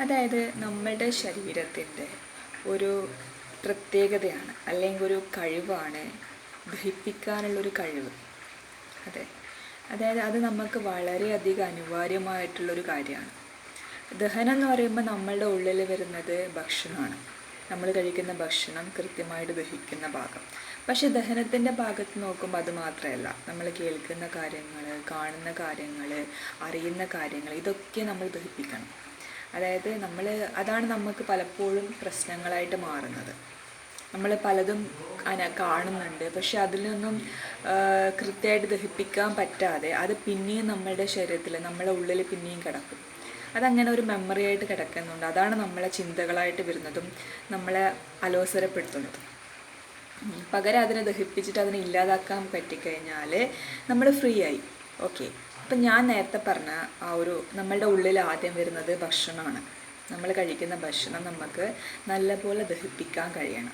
അതായത് നമ്മുടെ ശരീരത്തിന്റെ ഒരു പ്രത്യേകതയാണ് അല്ലെങ്കിൽ ഒരു കഴിവാണ് ദഹിപ്പിക്കാനുള്ളൊരു കഴിവ്. അതെ. അതായത് അത് നമുക്ക് വളരെയധികം അനിവാര്യമായിട്ടുള്ളൊരു കാര്യമാണ്. ദഹനം എന്ന് പറയുമ്പോൾ നമ്മളുടെ ഉള്ളിൽ വരുന്നത് ഭക്ഷണമാണ്. നമ്മൾ കഴിക്കുന്ന ഭക്ഷണം കൃത്യമായിട്ട് ദഹിക്കുന്ന ഭാഗം. പക്ഷെ ദഹനത്തിന്റെ ഭാഗത്ത് നോക്കുമ്പോൾ അത് മാത്രമല്ല. നമ്മൾ കേൾക്കുന്ന കാര്യങ്ങൾ കാണുന്ന കാര്യങ്ങൾ അറിയുന്ന കാര്യങ്ങൾ ഇതൊക്കെ നമ്മൾ ദഹിപ്പിക്കണം. അതായത് നമ്മൾ അതാണ് നമുക്ക് പലപ്പോഴും പ്രശ്നങ്ങളായിട്ട് മാറുന്നത്. നമ്മൾ പലതും കാണുന്നുണ്ട്. പക്ഷെ അതിൽ നിന്നും കൃത്യമായിട്ട് ദഹിപ്പിക്കാൻ പറ്റാതെ അത് പിന്നെയും നമ്മുടെ ശരീരത്തിൽ നമ്മുടെ ഉള്ളിൽ പിന്നെയും കിടക്കും. അതങ്ങനെ ഒരു മെമ്മറി ആയിട്ട് കിടക്കുന്നുണ്ട്. അതാണ് നമ്മളെ ചിന്തകളായിട്ട് വരുന്നതും നമ്മളെ അലോസരപ്പെടുത്തുന്നതും. പകരം അതിനെ ദഹിപ്പിച്ചിട്ട് അതിനെ ഇല്ലാതാക്കാൻ പറ്റിക്കഴിഞ്ഞാൽ നമ്മൾ ഫ്രീ ആയി ഓക്കെ. അപ്പം ഞാൻ നേരത്തെ പറഞ്ഞ ആ ഒരു നമ്മളുടെ ഉള്ളിൽ ആദ്യം വരുന്നത് ഭക്ഷണമാണ്. നമ്മൾ കഴിക്കുന്ന ഭക്ഷണം നമുക്ക് നല്ലപോലെ ദഹിപ്പിക്കാൻ കഴിയണം.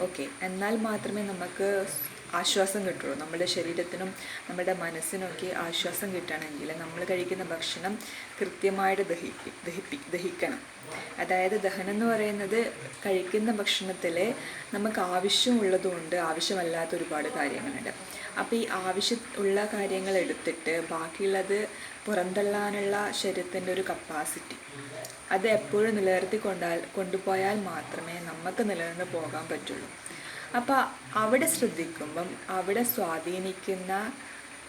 ഓക്കെ. എന്നാൽ മാത്രമേ നമുക്ക് ആശ്വാസം കിട്ടുള്ളൂ. നമ്മുടെ ശരീരത്തിനും നമ്മുടെ മനസ്സിനൊക്കെ ആശ്വാസം കിട്ടണമെങ്കിൽ നമ്മൾ കഴിക്കുന്ന ഭക്ഷണം കൃത്യമായിട്ട് ദഹിപ്പി ദഹിപ്പി ദഹിക്കണം. അതായത് ദഹനം എന്ന് പറയുന്നത് കഴിക്കുന്ന ഭക്ഷണത്തിൽ നമുക്ക് ആവശ്യമുള്ളതുകൊണ്ട് ആവശ്യമല്ലാത്ത ഒരുപാട് കാര്യങ്ങളുണ്ട്. അപ്പോൾ ഈ ആവശ്യം ഉള്ള കാര്യങ്ങൾ എടുത്തിട്ട് ബാക്കിയുള്ളത് പുറന്തള്ളാനുള്ള ശരീരത്തിന്റെ ഒരു കപ്പാസിറ്റി അത് എപ്പോഴും നിലനിർത്തി കൊണ്ടാൽ കൊണ്ടുപോയാൽ മാത്രമേ നമുക്ക് നിലനിന്ന് പോകാൻ പറ്റുള്ളൂ. അപ്പോൾ അവിടെ ശ്രദ്ധിക്കുമ്പം അവിടെ സ്വാധീനിക്കുന്ന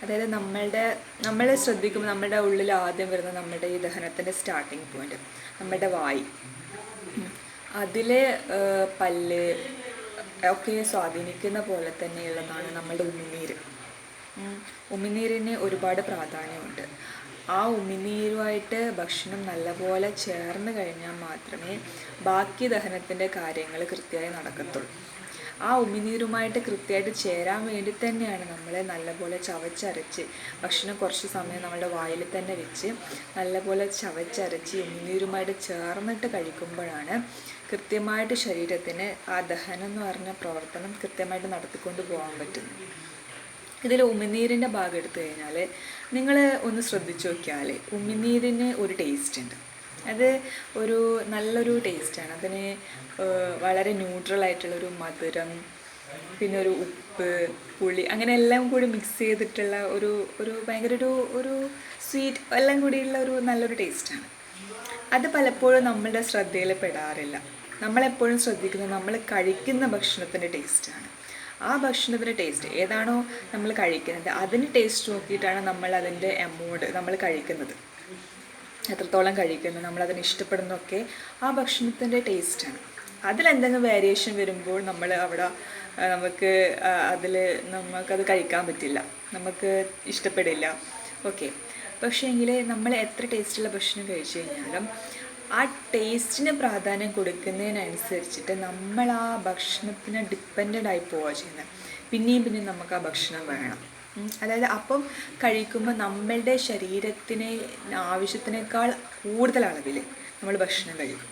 അതായത് നമ്മളുടെ നമ്മൾ ശ്രദ്ധിക്കുമ്പോൾ നമ്മുടെ ഉള്ളിൽ ആദ്യം വരുന്ന നമ്മുടെ ഈ ദഹനത്തിന്റെ സ്റ്റാർട്ടിങ് പോയിന്റ് നമ്മുടെ വായി. അതിലെ പല്ല് ഒക്കെ സ്വാധീനിക്കുന്ന പോലെ തന്നെയുള്ളതാണ് നമ്മുടെ ഉമിനീര്. ഉമിനീരിന് ഒരുപാട് പ്രാധാന്യമുണ്ട്. ആ ഉമിനീരുമായിട്ട് ഭക്ഷണം നല്ലപോലെ ചേർന്ന് കഴിഞ്ഞാൽ മാത്രമേ ബാക്കി ദഹനത്തിന്റെ കാര്യങ്ങൾ കൃത്യമായി നടക്കത്തുള്ളൂ. ആ ഉമിനീരുമായിട്ട് കൃത്യമായിട്ട് ചേരാൻ വേണ്ടി തന്നെയാണ് നമ്മളെ നല്ലപോലെ ചവച്ചരച്ച് ഭക്ഷണം കുറച്ച് സമയം നമ്മുടെ വായിൽ തന്നെ വെച്ച് നല്ലപോലെ ചവച്ചരച്ച് ഉമിനീരുമായിട്ട് ചേർന്നിട്ട് കഴിക്കുമ്പോഴാണ് കൃത്യമായിട്ട് ശരീരത്തിന് ആ ദഹനം എന്ന് പറഞ്ഞ പ്രവർത്തനം കൃത്യമായിട്ട് നടത്തിക്കൊണ്ട് പോകാൻ പറ്റുന്നത്. ഇതിൽ ഉമിനീരിന്റെ ഭാഗം എടുത്തു കഴിഞ്ഞാൽ നിങ്ങൾ ഒന്ന് ശ്രദ്ധിച്ചു നോക്കിയാൽ ഉമിനീരിന് ഒരു ടേസ്റ്റ് ഉണ്ട്. അത് ഒരു നല്ലൊരു ടേസ്റ്റാണ്. അതിന് വളരെ ന്യൂട്രൽ ആയിട്ടുള്ളൊരു മധുരം പിന്നെ ഒരു ഉപ്പ് പുളി അങ്ങനെ എല്ലാം കൂടി മിക്സ് ചെയ്തിട്ടുള്ള ഒരു ഒരു ഭയങ്കര ഒരു ഒരു സ്വീറ്റ് എല്ലാം കൂടിയുള്ള ഒരു നല്ലൊരു ടേസ്റ്റാണ്. അത് പലപ്പോഴും നമ്മളുടെ ശ്രദ്ധയിൽ പെടാറില്ല. നമ്മളെപ്പോഴും ശ്രദ്ധിക്കുന്നത് നമ്മൾ കഴിക്കുന്ന ഭക്ഷണത്തിന്റെ ടേസ്റ്റാണ്. ആ ഭക്ഷണത്തിന്റെ ടേസ്റ്റ് ഏതാണോ നമ്മൾ കഴിക്കുന്നത് അതിന് ടേസ്റ്റ് നോക്കിയിട്ടാണ് നമ്മൾ അതിന്റെ എമൗണ്ട് നമ്മൾ കഴിക്കുന്നത്. എത്രത്തോളം കഴിക്കുന്നു നമ്മൾ ഇഷ്ടപ്പെടുന്നൊക്കെ ആ ഭക്ഷണത്തിന്റെ ടേസ്റ്റാണ് അതിലെന്തെങ്കിലും വേരിയേഷൻ വരുമ്പോൾ നമ്മൾ അവിടെ നമുക്ക് അതിൽ നമുക്കത് കഴിക്കാൻ പറ്റില്ല നമുക്ക് ഇഷ്ടപ്പെടില്ല. ഓക്കെ പക്ഷേ എങ്കിൽ നമ്മൾ എത്ര ടേസ്റ്റുള്ള ഭക്ഷണം കഴിച്ചു കഴിഞ്ഞാലും ആ ടേസ്റ്റിന് പ്രാധാന്യം കൊടുക്കുന്നതിനനുസരിച്ചിട്ട് നമ്മൾ ആ ഭക്ഷണത്തിന് ഡിപ്പെൻഡന്റ് ആയി പോവുക ചെയ്യുന്നത് പിന്നെയും പിന്നെയും നമുക്ക് ആ ഭക്ഷണം വേണം. അതായത് അപ്പം കഴിക്കുമ്പോൾ നമ്മളുടെ ശരീരത്തിന് ആവശ്യത്തിനേക്കാൾ കൂടുതൽ അളവിൽ നമ്മൾ ഭക്ഷണം കഴിക്കും.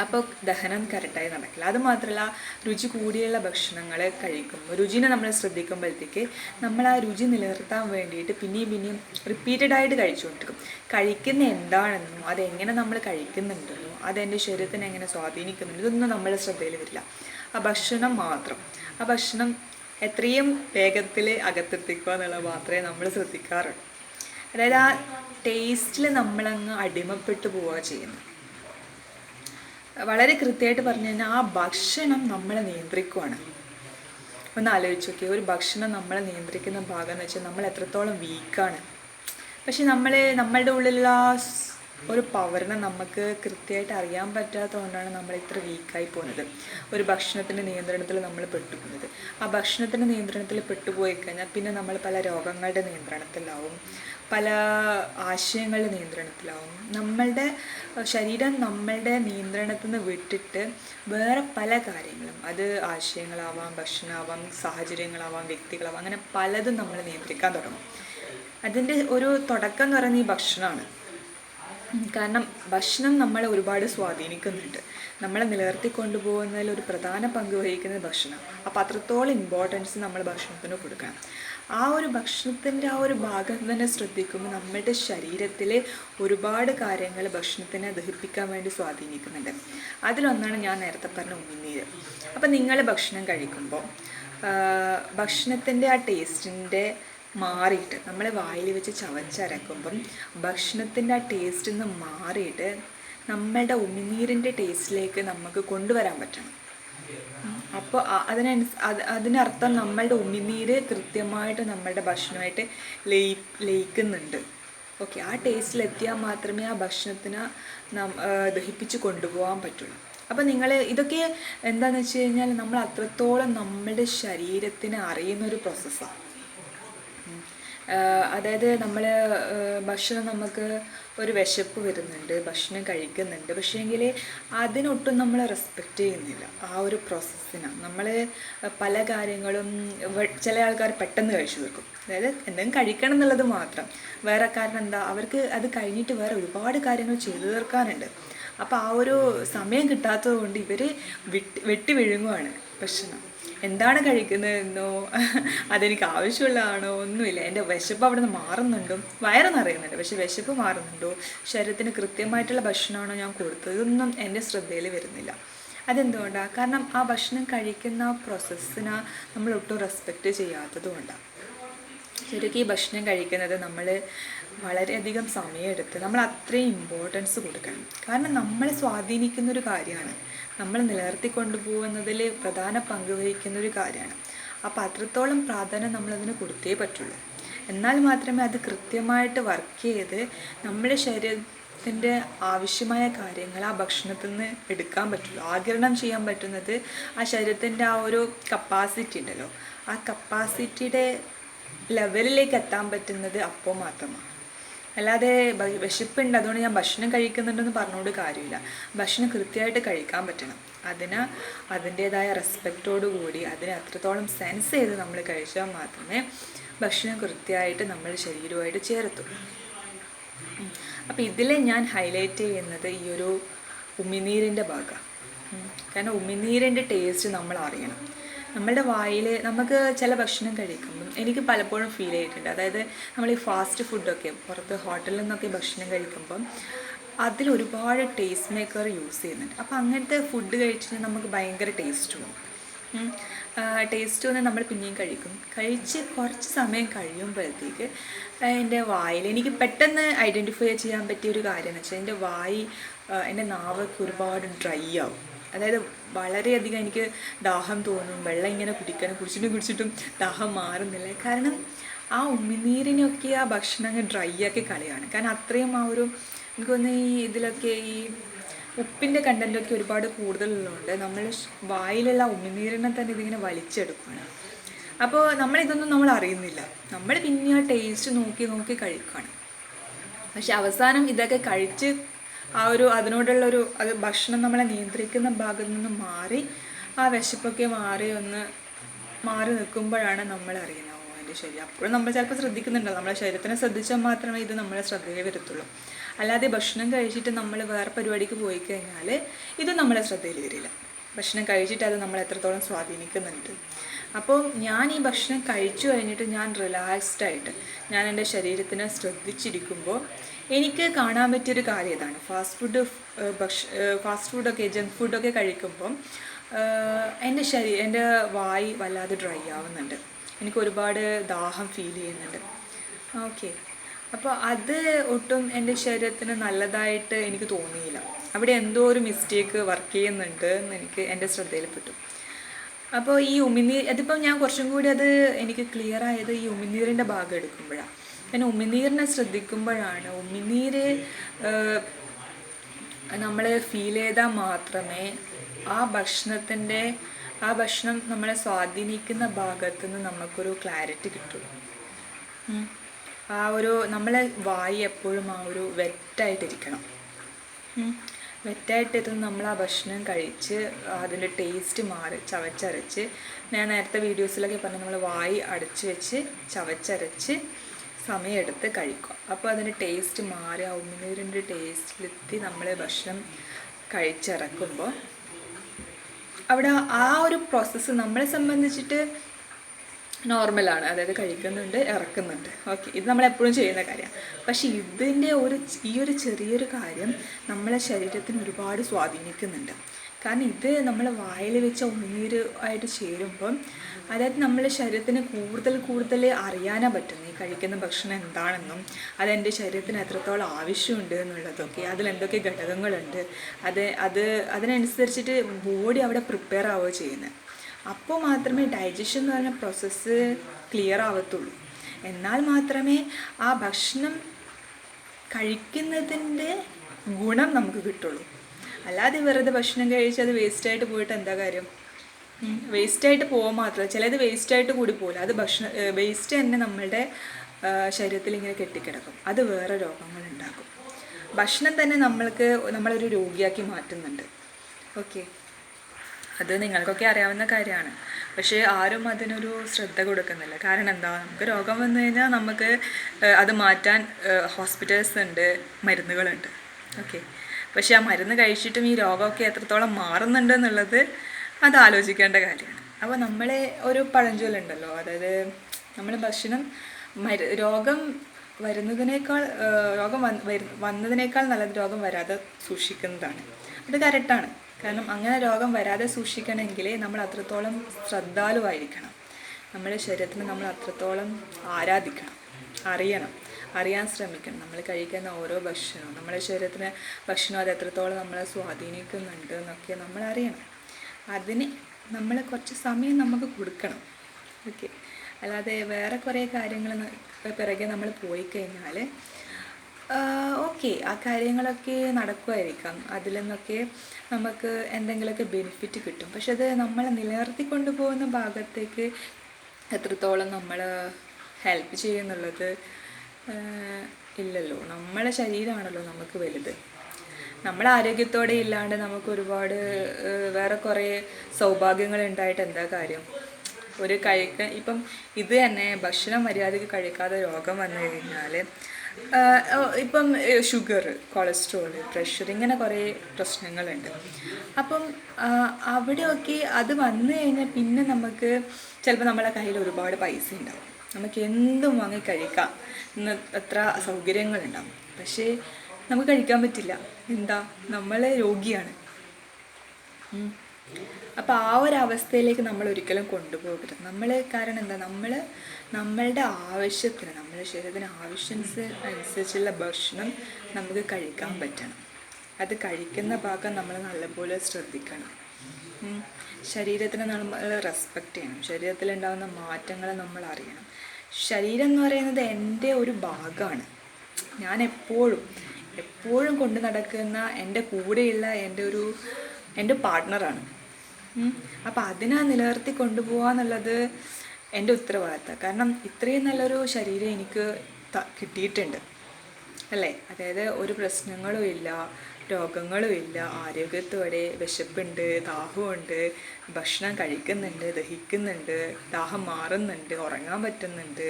അപ്പോൾ ദഹനം കറക്റ്റായി നടക്കില്ല. അത് മാത്രമല്ല രുചി കൂടിയുള്ള ഭക്ഷണങ്ങൾ കഴിക്കുമ്പോൾ രുചിനെ നമ്മൾ ശ്രദ്ധിക്കുമ്പോഴത്തേക്ക് നമ്മൾ ആ രുചി നിലനിർത്താൻ വേണ്ടിയിട്ട് പിന്നെയും പിന്നെയും റിപ്പീറ്റഡ് ആയിട്ട് കഴിച്ചുകൊണ്ടിരിക്കും. കഴിക്കുന്ന എന്താണെന്നും അതെങ്ങനെ നമ്മൾ കഴിക്കുന്നുണ്ടെന്നും അതെന്റെ ശരീരത്തിനെ എങ്ങനെ സ്വാധീനിക്കുന്നുണ്ടോ ഇതൊന്നും നമ്മുടെ ശ്രദ്ധയിൽ വരില്ല. ആ ഭക്ഷണം മാത്രം. ആ ഭക്ഷണം എത്രയും വേഗത്തിൽ അകത്തെത്തിക്കുക എന്നുള്ളത് മാത്രമേ നമ്മൾ ശ്രദ്ധിക്കാറുള്ളൂ. അതായത് ആ ടേസ്റ്റിൽ നമ്മളങ്ങ് അടിമപ്പെട്ടു പോവുക ചെയ്യുന്നത്. വളരെ കൃത്യമായിട്ട് പറഞ്ഞു കഴിഞ്ഞാൽ ആ ഭക്ഷണം നമ്മളെ നിയന്ത്രിക്കുവാണ്. ഒന്ന് ആലോചിച്ച് നോക്കിയാൽ ഒരു ഭക്ഷണം നമ്മളെ നിയന്ത്രിക്കുന്ന ഭാഗം എന്ന് വെച്ചാൽ നമ്മൾ എത്രത്തോളം വീക്കാണ് പക്ഷെ നമ്മൾ നമ്മളുടെ ഉള്ളിലുള്ള ഒരു പവറിനെ നമുക്ക് കൃത്യമായിട്ട് അറിയാൻ പറ്റാത്തതുകൊണ്ടാണ് നമ്മൾ ഇത്ര വീക്കായി പോകുന്നത്. ഒരു ഭക്ഷണത്തിന്റെ നിയന്ത്രണത്തിൽ നമ്മൾ പെട്ടുപോകുന്നത്. ആ ഭക്ഷണത്തിന്റെ നിയന്ത്രണത്തിൽ പെട്ടുപോയി കഴിഞ്ഞാൽ പിന്നെ നമ്മൾ പല രോഗങ്ങളുടെ നിയന്ത്രണത്തിലാവും പല ആശയങ്ങളുടെ നിയന്ത്രണത്തിലാവും. നമ്മളുടെ ശരീരം നമ്മളുടെ നിയന്ത്രണത്തിൽ നിന്ന് വിട്ടിട്ട് വേറെ പല കാര്യങ്ങളും അത് ആശയങ്ങളാവാം ഭക്ഷണമാവാം സാഹചര്യങ്ങളാവാം വ്യക്തികളാവാം അങ്ങനെ പലതും നമ്മൾ നിയന്ത്രിക്കാൻ തുടങ്ങും. അതിന്റെ ഒരു തുടക്കം എന്ന് പറയുന്നത് ഈ ഭക്ഷണമാണ്. കാരണം ഭക്ഷണം നമ്മളെ ഒരുപാട് സ്വാധീനിക്കുന്നുണ്ട്. നമ്മളെ നിലനിർത്തി കൊണ്ടുപോകുന്നതിൽ ഒരു പ്രധാന പങ്ക് വഹിക്കുന്നത് ഭക്ഷണം. അപ്പോൾ അത്രത്തോളം ഇമ്പോർട്ടൻസ് നമ്മൾ ഭക്ഷണത്തിന് കൊടുക്കണം. ആ ഒരു ഭക്ഷണത്തിന്റെ ആ ഒരു ഭാഗം തന്നെ ശ്രദ്ധിക്കുമ്പോൾ നമ്മുടെ ശരീരത്തിലെ ഒരുപാട് കാര്യങ്ങൾ ഭക്ഷണത്തിനെ ദഹിപ്പിക്കാൻ വേണ്ടി സ്വാധീനിക്കുന്നുണ്ട്. അതിലൊന്നാണ് ഞാൻ നേരത്തെ പറഞ്ഞ ഉമിനീര്. അപ്പം നിങ്ങൾ ഭക്ഷണം കഴിക്കുമ്പോൾ ഭക്ഷണത്തിന്റെ ആ ടേസ്റ്റിന്റെ മാറിയിട്ട് നമ്മൾ വായിൽ വെച്ച് ചവച്ചരക്കുമ്പം ഭക്ഷണത്തിന്റെ ആ ടേസ്റ്റിൽ നിന്ന് മാറിയിട്ട് നമ്മളുടെ ഉമിനീരിന്റെ ടേസ്റ്റിലേക്ക് നമുക്ക് കൊണ്ടുവരാൻ പറ്റണം. അപ്പോൾ അതിനനുസ അത് അതിനർത്ഥം നമ്മളുടെ ഉമിനീര് കൃത്യമായിട്ട് നമ്മളുടെ ഭക്ഷണമായിട്ട് ലയി ലയിക്കുന്നുണ്ട്. ഓക്കെ ആ ടേസ്റ്റിലെത്തിയാൽ മാത്രമേ ആ ഭക്ഷണത്തിന് ദഹിപ്പിച്ച് കൊണ്ടുപോകാൻ പറ്റുള്ളൂ. അപ്പം നിങ്ങൾ ഇതൊക്കെ എന്താണെന്ന് വെച്ച് കഴിഞ്ഞാൽ നമ്മൾ അത്രത്തോളം നമ്മളുടെ ശരീരത്തിന് അറിയുന്ന ഒരു പ്രോസസ്സാണ് അതായത് നമ്മൾ ഭക്ഷണം നമുക്ക് ഒരു വിശപ്പ് വരുന്നുണ്ട് ഭക്ഷണം കഴിക്കുന്നുണ്ട്. പക്ഷേ പക്ഷേങ്കിൽ അതിനൊട്ടും നമ്മൾ റെസ്പെക്റ്റ് ചെയ്യുന്നില്ല. ആ ഒരു പ്രോസസ്സിനാണ് നമ്മൾ പല കാര്യങ്ങളും ചില ആൾക്കാർ പെട്ടെന്ന് കഴിച്ചു തീർക്കും. അതായത് എന്തെങ്കിലും കഴിക്കണം എന്നുള്ളത് മാത്രം. വേറെ കാരണം എന്താ? അവർക്ക് അത് കഴിഞ്ഞിട്ട് വേറെ ഒരുപാട് കാര്യങ്ങൾ ചെയ്തു തീർക്കാനുണ്ട്. അപ്പോൾ ആ ഒരു സമയം കിട്ടാത്തത് കൊണ്ട് ഇവർ വിട്ട് വെട്ടി വിഴുങ്ങുവാണ് ഭക്ഷണം. എന്താണ് കഴിക്കുന്നതെന്നോ? അതെനിക്ക് ആവശ്യമുള്ളതാണോ? ഒന്നുമില്ല. എന്റെ വിശപ്പ് അവിടെ നിന്ന് മാറുന്നുണ്ടോ. വയറ് നിറയുന്നുണ്ട് പക്ഷെ വിശപ്പ് മാറുന്നുണ്ടോ? ശരീരത്തിന് കൃത്യമായിട്ടുള്ള ഭക്ഷണമാണോ ഞാൻ കൊടുത്തത് ഇതൊന്നും എന്റെ ശ്രദ്ധയിൽ വരുന്നില്ല. അതെന്തുകൊണ്ടാണ് കാരണം ആ ഭക്ഷണം കഴിക്കുന്ന പ്രോസസ്സിനെ നമ്മൾ ഒട്ടും റെസ്പെക്റ്റ് ചെയ്യാത്തതുകൊണ്ടാണ് ശരിക്കും ഈ ഭക്ഷണം കഴിക്കുന്നത് നമ്മൾ വളരെയധികം സമയമെടുത്ത് നമ്മൾ അത്രയും ഇമ്പോർട്ടൻസ് കൊടുക്കണം. കാരണം നമ്മളെ സ്വാധീനിക്കുന്നൊരു കാര്യമാണ്. നമ്മൾ നിലനിർത്തിക്കൊണ്ടു പോകുന്നതിൽ പ്രധാന പങ്ക് വഹിക്കുന്ന ഒരു കാര്യമാണ്. അപ്പോൾ അത്രത്തോളം പ്രാധാന്യം നമ്മളതിന് കൊടുത്തേ പറ്റുള്ളൂ. എന്നാൽ മാത്രമേ അത് കൃത്യമായിട്ട് വർക്ക് ചെയ്ത് നമ്മുടെ ശരീരത്തിന്റെ ആവശ്യമായ കാര്യങ്ങൾ ആ ഭക്ഷണത്തിൽ നിന്ന് എടുക്കാൻ പറ്റുള്ളൂ. ആഗിരണം ചെയ്യാൻ പറ്റുന്നത് ആ ശരീരത്തിന്റെ ആ ഒരു കപ്പാസിറ്റി ഉണ്ടല്ലോ. ആ കപ്പാസിറ്റിയുടെ ലെവലിലേക്ക് എത്താൻ പറ്റുന്നത് അപ്പോൾ മാത്രമാണ്. അല്ലാതെ വിശപ്പുണ്ട്. അതുകൊണ്ട് ഞാൻ ഭക്ഷണം കഴിക്കുന്നുണ്ടെന്ന് പറഞ്ഞുകൊണ്ട് കാര്യമില്ല. ഭക്ഷണം കൃത്യമായിട്ട് കഴിക്കാൻ പറ്റണം. അതിന് അതിന്റേതായ കൂടി അതിനെ അത്രത്തോളം സെൻസ് ചെയ്ത് നമ്മൾ കഴിച്ചാൽ മാത്രമേ ഭക്ഷണം കൃത്യമായിട്ട് നമ്മുടെ ശരീരമായിട്ട് ചേരത്തുള്ളൂ. അപ്പോൾ ഇതിൽ ഞാൻ ഹൈലൈറ്റ് ചെയ്യുന്നത് ഈ ഒരു ഉമിനീരിന്റെ ഭാഗം. കാരണം ഉമിനീരിന്റെ ടേസ്റ്റ് നമ്മൾ അറിയണം. നമ്മളുടെ വായിൽ നമുക്ക് ചില ഭക്ഷണം കഴിക്കുമ്പം എനിക്ക് പലപ്പോഴും ഫീൽ ചെയ്തിട്ടുണ്ട്. അതായത് നമ്മൾ ഈ ഫാസ്റ്റ് ഫുഡൊക്കെ പുറത്ത് ഹോട്ടലിൽ നിന്നൊക്കെ ഭക്ഷണം കഴിക്കുമ്പം അതിൽ ഒരുപാട് ടേസ്റ്റ് മേക്കർ യൂസ് ചെയ്യുന്നുണ്ട്. അപ്പോൾ അങ്ങനത്തെ ഫുഡ് കഴിച്ചിട്ട് നമുക്ക് ഭയങ്കര ടേസ്റ്റ് പോകും ടേസ്റ്റ് തോന്നി നമ്മൾ പിന്നെയും കഴിക്കും. കഴിച്ച് കുറച്ച് സമയം കഴിയുമ്പോഴത്തേക്ക് എന്റെ വായിൽ എനിക്ക് പെട്ടെന്ന് ഐഡന്റിഫൈ ചെയ്യാൻ പറ്റിയ ഒരു കാര്യം എന്ന് വെച്ചാൽ എന്റെ വായി എന്റെ നാവൊക്കെ ഒരുപാട് ഡ്രൈ ആവും. അതായത് വളരെയധികം എനിക്ക് ദാഹം തോന്നും വെള്ളം ഇങ്ങനെ കുടിക്കണം കുടിച്ചിട്ടും കുടിച്ചിട്ടും ദാഹം മാറുന്നില്ല. കാരണം ആ ഉമിനീരിനൊക്കെ ആ ഭക്ഷണം അങ്ങ് ഡ്രൈ ആക്കി കളയാണ്. കാരണം അത്രയും ആ ഒരു എനിക്ക് തോന്നുന്നു ഈ ഇതിലൊക്കെ ഈ ഉപ്പിന്റെ കണ്ടന്റൊക്കെ ഒരുപാട് കൂടുതലുള്ളതുകൊണ്ട് നമ്മൾ വായിലുള്ള ഉമിനീരിനെ തന്നെ ഇതിങ്ങനെ വലിച്ചെടുക്കുകയാണ്. അപ്പോൾ നമ്മളിതൊന്നും നമ്മൾ അറിയുന്നില്ല. നമ്മൾ പിന്നെ ആ ടേസ്റ്റ് നോക്കി നോക്കി കഴിക്കുകയാണ്. പക്ഷെ അവസാനം ഇതൊക്കെ കഴിച്ച് ആ ഒരു അതിനോടുള്ള ഒരു അത് ഭക്ഷണം നമ്മളെ നിയന്ത്രിക്കുന്ന ഭാഗത്തു നിന്ന് മാറി ആ വിശപ്പൊക്കെ മാറി ഒന്ന് മാറി നിൽക്കുമ്പോഴാണ് നമ്മൾ അറിയുന്നത്. ഓ എന്റെ ശരി അപ്പോഴും നമ്മൾ ചിലപ്പോൾ ശ്രദ്ധിക്കുന്നുണ്ടോ. നമ്മളെ ശരീരത്തിനെ ശ്രദ്ധിച്ചാൽ മാത്രമേ ഇത് നമ്മളെ ശ്രദ്ധയിൽ വരത്തുള്ളൂ. അല്ലാതെ ഭക്ഷണം കഴിച്ചിട്ട് നമ്മൾ വേറെ പരിപാടിക്ക് പോയി കഴിഞ്ഞാൽ ഇത് നമ്മളെ ശ്രദ്ധയിൽ വരില്ല. ഭക്ഷണം കഴിച്ചിട്ട് അത് നമ്മൾ എത്രത്തോളം സ്വാധീനിക്കുന്നുണ്ട്. അപ്പോൾ ഞാൻ ഈ ഭക്ഷണം കഴിച്ചു കഴിഞ്ഞിട്ട് ഞാൻ റിലാക്സ്ഡ് ആയിട്ട് ഞാൻ എന്റെ ശരീരത്തിനെ ശ്രദ്ധിച്ചിരിക്കുമ്പോൾ എനിക്ക് കാണാൻ പറ്റിയൊരു കാര്യം ഇതാണ്. ഫാസ്റ്റ് ഫുഡ് ഭക്ഷ ഫാസ്റ്റ് ഫുഡൊക്കെ ജങ്ക് ഫുഡൊക്കെ കഴിക്കുമ്പം എന്റെ ശരീ എന്റെ വായി വല്ലാതെ ഡ്രൈ ആവുന്നുണ്ട്. എനിക്ക് ഒരുപാട് ദാഹം ഫീൽ ചെയ്യുന്നുണ്ട്. ഓക്കെ അപ്പോൾ അത് ഒട്ടും എന്റെ ശരീരത്തിന് നല്ലതായിട്ട് എനിക്ക് തോന്നിയില്ല. അവിടെ എന്തോ ഒരു മിസ്റ്റേക്ക് വർക്ക് ചെയ്യുന്നുണ്ട് എന്ന് എനിക്ക് എന്റെ ശ്രദ്ധയിൽപ്പെട്ടു. അപ്പോൾ ഈ ഉമിനീർ അതിപ്പം ഞാൻ കുറച്ചും കൂടി അത് എനിക്ക് ക്ലിയർ ആയത് ഈ ഉമിനീരിന്റെ ഭാഗം എടുക്കുമ്പോഴാണ് ഞാൻ ഉമിനീരിനെ ശ്രദ്ധിക്കുമ്പോഴാണ് ഉമിനീര് നമ്മൾ ഫീൽ ചെയ്താൽ മാത്രമേ ആ ഭക്ഷണത്തിന്റെ ആ ഭക്ഷണം നമ്മളെ സ്വാധീനിക്കുന്ന ഭാഗത്തു നിന്ന് നമുക്കൊരു ക്ലാരിറ്റി കിട്ടുള്ളൂ ആ ഒരു നമ്മളെ വായി എപ്പോഴും ആ ഒരു വെറ്റായിട്ടിരിക്കണം വെറ്റായിട്ടിരുന്ന് നമ്മൾ ആ ഭക്ഷണം കഴിച്ച് അതിന്റെ ടേസ്റ്റ് മാറി ചവച്ചരച്ച്. ഞാൻ നേരത്തെ വീഡിയോസിലൊക്കെ പറഞ്ഞു നമ്മൾ വായി അടച്ചു വെച്ച് ചവച്ചരച്ച് സമയമെടുത്ത് കഴിക്കുക അപ്പോൾ അതിന്റെ ടേസ്റ്റ് മാറി ആ ഉമിനീരിന്റെ ടേസ്റ്റിലെത്തി നമ്മൾ ഭക്ഷണം കഴിച്ചിറക്കുമ്പോൾ അവിടെ ആ ഒരു പ്രോസസ്സ് നമ്മളെ സംബന്ധിച്ചിട്ട് നോർമലാണ്. അതായത് കഴിക്കുന്നുണ്ട് ഇറക്കുന്നുണ്ട്. ഓക്കെ ഇത് നമ്മൾ എപ്പോഴും ചെയ്യുന്ന കാര്യമാണ്. പക്ഷേ ഇതിന്റെ ഒരു ഈ ഒരു ചെറിയൊരു കാര്യം നമ്മളെ ശരീരത്തിന് ഒരുപാട് സ്വാധീനിക്കുന്നുണ്ട്. കാരണം ഇത് നമ്മൾ വായിൽ വെച്ച ഉണ്ണീര് ആയിട്ട് ചേരുമ്പം അതായത് നമ്മളെ ശരീരത്തിന് കൂടുതൽ കൂടുതൽ അറിയാനാ പറ്റുന്നു ഈ കഴിക്കുന്ന ഭക്ഷണം എന്താണെന്നും അതെന്റെ ശരീരത്തിന് എത്രത്തോളം ആവശ്യമുണ്ട് എന്നുള്ളതൊക്കെ അതിലെന്തൊക്കെ ഘടകങ്ങളുണ്ട് അത് അത് അതിനനുസരിച്ചിട്ട് ബോഡി അവിടെ പ്രിപ്പയർ ആവുകയോ ചെയ്യുന്നത്. അപ്പോൾ മാത്രമേ ഡൈജഷൻ എന്ന് പറഞ്ഞ പ്രോസസ്സ് ക്ലിയർ ആവത്തുള്ളൂ. എന്നാൽ മാത്രമേ ആ ഭക്ഷണം കഴിക്കുന്നതിന്റെ ഗുണം നമുക്ക് കിട്ടുള്ളൂ. അല്ലാതെ വെറുതെ ഭക്ഷണം കഴിച്ച് അത് വേസ്റ്റായിട്ട് പോയിട്ട് എന്താ കാര്യം? വേസ്റ്റായിട്ട് പോകാൻ മാത്രമല്ല ചിലത് വേസ്റ്റായിട്ട് കൂടി പോകില്ല അത് ഭക്ഷണം വേസ്റ്റ് തന്നെ നമ്മളുടെ ശരീരത്തിൽ ഇങ്ങനെ കെട്ടിക്കിടക്കും. അത് വേറെ രോഗങ്ങൾ ഉണ്ടാക്കും. ഭക്ഷണം തന്നെ നമ്മൾക്ക് നമ്മളൊരു രോഗിയാക്കി മാറ്റുന്നുണ്ട്. ഓക്കെ അത് നിങ്ങൾക്കൊക്കെ അറിയാവുന്ന കാര്യമാണ്. പക്ഷേ ആരും അതിനൊരു ശ്രദ്ധ കൊടുക്കുന്നില്ല. കാരണം എന്താ? നമുക്ക് രോഗം വന്നു കഴിഞ്ഞാൽ നമുക്ക് അത് മാറ്റാൻ ഹോസ്പിറ്റൽസ് ഉണ്ട് മരുന്നുകളുണ്ട്. ഓക്കെ. പക്ഷേ ആ മരുന്ന് കഴിച്ചിട്ടും ഈ രോഗമൊക്കെ എത്രത്തോളം മാറുന്നുണ്ട് എന്നുള്ളത് അത് ആലോചിക്കേണ്ട കാര്യമാണ്. അപ്പോൾ നമ്മളെ ഒരു പഴഞ്ചൊല്ലുണ്ടല്ലോ അതായത് നമ്മൾ ഭക്ഷണം മരു രോഗം വരുന്നതിനേക്കാൾ രോഗം വന്നതിനേക്കാൾ നല്ലത് രോഗം വരാതെ സൂക്ഷിക്കുന്നതാണ്. അത് കറക്റ്റാണ്. കാരണം അങ്ങനെ രോഗം വരാതെ സൂക്ഷിക്കണമെങ്കിൽ നമ്മൾ അത്രത്തോളം ശ്രദ്ധാലുവായിരിക്കണം. നമ്മുടെ ശരീരത്തിന് നമ്മൾ അത്രത്തോളം ആരാധിക്കണം അറിയണം. അറിയാൻ ശ്രമിക്കണം. നമ്മൾ കഴിക്കുന്ന ഓരോ ഭക്ഷണവും നമ്മുടെ ശരീരത്തിന് ഭക്ഷണം അത് എത്രത്തോളം നമ്മളെ സ്വാധീനിക്കുന്നുണ്ട് എന്നൊക്കെ നമ്മൾ അറിയണം. അതിന് നമ്മൾ കുറച്ച് സമയം നമുക്ക് കൊടുക്കണം. ഓക്കെ. അല്ലാതെ വേറെ കുറേ കാര്യങ്ങൾ പിറകെ നമ്മൾ പോയി കഴിഞ്ഞാൽ ഓക്കെ. ആ കാര്യങ്ങളൊക്കെ നടക്കുമായിരിക്കാം അതിൽ നിന്നൊക്കെ നമുക്ക് എന്തെങ്കിലുമൊക്കെ ബെനിഫിറ്റ് കിട്ടും. പക്ഷെ അത് നമ്മൾ നിലനിർത്തി കൊണ്ടുപോകുന്ന ഭാഗത്തേക്ക് എത്രത്തോളം നമ്മൾ ഹെൽപ്പ് ചെയ്യുന്നുള്ളത് ഇല്ലല്ലോ. നമ്മളെ ശരീരമാണല്ലോ നമുക്ക് വലുത്. നമ്മൾ ആരോഗ്യത്തോടെ ഇല്ലാണ്ട് നമുക്ക് ഒരുപാട് വേറെ കുറേ സൗഭാഗ്യങ്ങൾ ഉണ്ടായിട്ട് എന്താ കാര്യം? ഒരു കഴിക്ക ഇപ്പം ഇത് തന്നെ ഭക്ഷണം മര്യാദയ്ക്ക് കഴിക്കാതെ രോഗം വന്നു കഴിഞ്ഞാൽ ഇപ്പം ഷുഗർ കൊളസ്ട്രോൾ പ്രഷർ ഇങ്ങനെ കുറേ പ്രശ്നങ്ങളുണ്ട്. അപ്പം അവിടെയൊക്കെ അത് വന്നു കഴിഞ്ഞാൽ പിന്നെ നമുക്ക് ചിലപ്പോൾ നമ്മളെ കയ്യിൽ ഒരുപാട് പൈസ ഉണ്ടാവും. നമുക്ക് എന്തും വാങ്ങി കഴിക്കാം. ഇന്ന് അത്ര സൗകര്യങ്ങളുണ്ടാവും. പക്ഷേ നമുക്ക് കഴിക്കാൻ പറ്റില്ല. എന്താ? നമ്മളെ രോഗിയാണ്. അപ്പോൾ ആ ഒരു അവസ്ഥയിലേക്ക് നമ്മൾ ഒരിക്കലും കൊണ്ടുപോകരുത്. നമ്മൾ കാരണം എന്താ? നമ്മൾ നമ്മളുടെ ആവശ്യത്തിന് നമ്മുടെ ശരീരത്തിന് ആവശ്യംസ് അനുസരിച്ചുള്ള ഭക്ഷണം നമുക്ക് കഴിക്കാൻ പറ്റണം. അത് കഴിക്കുന്ന ഭാഗം നമ്മൾ നല്ലപോലെ ശ്രദ്ധിക്കണം. ശരീരത്തിന് ശരീരത്തിനെ നമ്മൾ റെസ്പെക്റ്റ് ചെയ്യണം. ശരീരത്തിൽ ഉണ്ടാകുന്ന മാറ്റങ്ങളെ നമ്മൾ അറിയണം. ശരീരം എന്ന് പറയുന്നത് എന്റെ ഒരു ഭാഗമാണ്. ഞാൻ എപ്പോഴും എപ്പോഴും കൊണ്ടു നടക്കുന്ന എന്റെ കൂടെയുള്ള എന്റെ ഒരു എന്റെ പാർട്ട്ണറാണ് അപ്പം അതിനെ നിലനിർത്തി കൊണ്ടുപോകുക എന്നുള്ളത് എന്റെ ഉത്തരവാദിത്തം. കാരണം ഇത്രയും നല്ലൊരു ശരീരം എനിക്ക് കിട്ടിയിട്ടുണ്ട്. അല്ലേ? അതായത് ഒരു പ്രശ്നങ്ങളും ഇല്ല രോഗങ്ങളും ഇല്ല ആരോഗ്യത്തോടെ വിശപ്പുണ്ട് ദാഹമുണ്ട് ഭക്ഷണം കഴിക്കുന്നുണ്ട് ദഹിക്കുന്നുണ്ട് ദാഹം മാറുന്നുണ്ട് ഉറങ്ങാൻ പറ്റുന്നുണ്ട്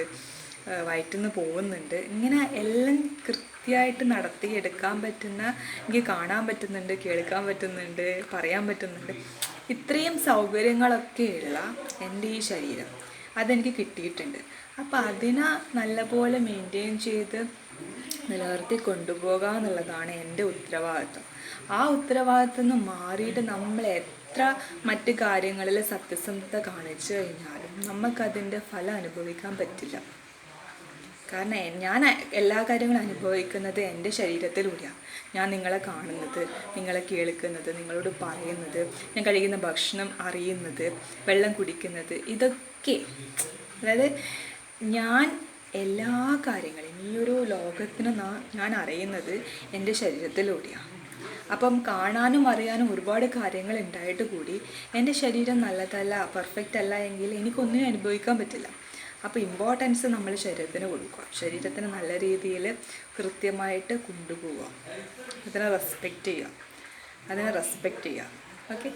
വയറ്റിന്ന് പോകുന്നുണ്ട്. ഇങ്ങനെ എല്ലാം കൃത്യമായിട്ട് നടത്തിയെടുക്കാൻ പറ്റുന്ന എനിക്ക് കാണാൻ പറ്റുന്നുണ്ട് കേൾക്കാൻ പറ്റുന്നുണ്ട് പറയാൻ പറ്റുന്നുണ്ട്. ഇത്രയും സൗകര്യങ്ങളൊക്കെയുള്ള എന്റെ ഈ ശരീരം അതെനിക്ക് കിട്ടിയിട്ടുണ്ട്. അപ്പം അതിനെ നല്ലപോലെ മെയിന്റെയിൻ ചെയ്ത് നിലനിർത്തി കൊണ്ടുപോകുക എന്നുള്ളതാണ് എന്റെ ഉത്തരവാദിത്വം. ആ ഉത്തരവാദിത്വം നിന്ന് മാറിയിട്ട് നമ്മൾ എത്ര മറ്റ് കാര്യങ്ങളിൽ സത്യസന്ധത കാണിച്ചു കഴിഞ്ഞാലും നമുക്കതിന്റെ ഫലം അനുഭവിക്കാൻ പറ്റില്ല. കാരണം ഞാൻ എല്ലാ കാര്യങ്ങളും അനുഭവിക്കുന്നത് എന്റെ ശരീരത്തിലൂടെയാണ് ഞാൻ നിങ്ങളെ കാണുന്നത് നിങ്ങളെ കേൾക്കുന്നത് നിങ്ങളോട് പറയുന്നത് ഞാൻ കഴിക്കുന്ന ഭക്ഷണം അറിയുന്നത് വെള്ളം കുടിക്കുന്നത് ഇതൊക്കെ. അതായത് ഞാൻ എല്ലാ കാര്യങ്ങളും ഈ ഒരു ലോകത്തിന് ഞാൻ അറിയുന്നത് എന്റെ ശരീരത്തിലൂടെയാണ് അപ്പം കാണാനും അറിയാനും ഒരുപാട് കാര്യങ്ങൾ ഉണ്ടായിട്ട് കൂടി എന്റെ ശരീരം നല്ലതല്ല പെർഫെക്റ്റ് അല്ല എങ്കിൽ എനിക്കൊന്നിനും അനുഭവിക്കാൻ പറ്റില്ല. അപ്പോൾ ഇമ്പോർട്ടൻസ് നമ്മൾ ശരീരത്തിന് കൊടുക്കുക. ശരീരത്തിന് നല്ല രീതിയിൽ കൃത്യമായിട്ട് കൊണ്ടുപോവുക. അതിനെ റെസ്പെക്റ്റ് ചെയ്യുക. അതിനെ റെസ്പെക്റ്റ് ചെയ്യുക. ഓക്കെ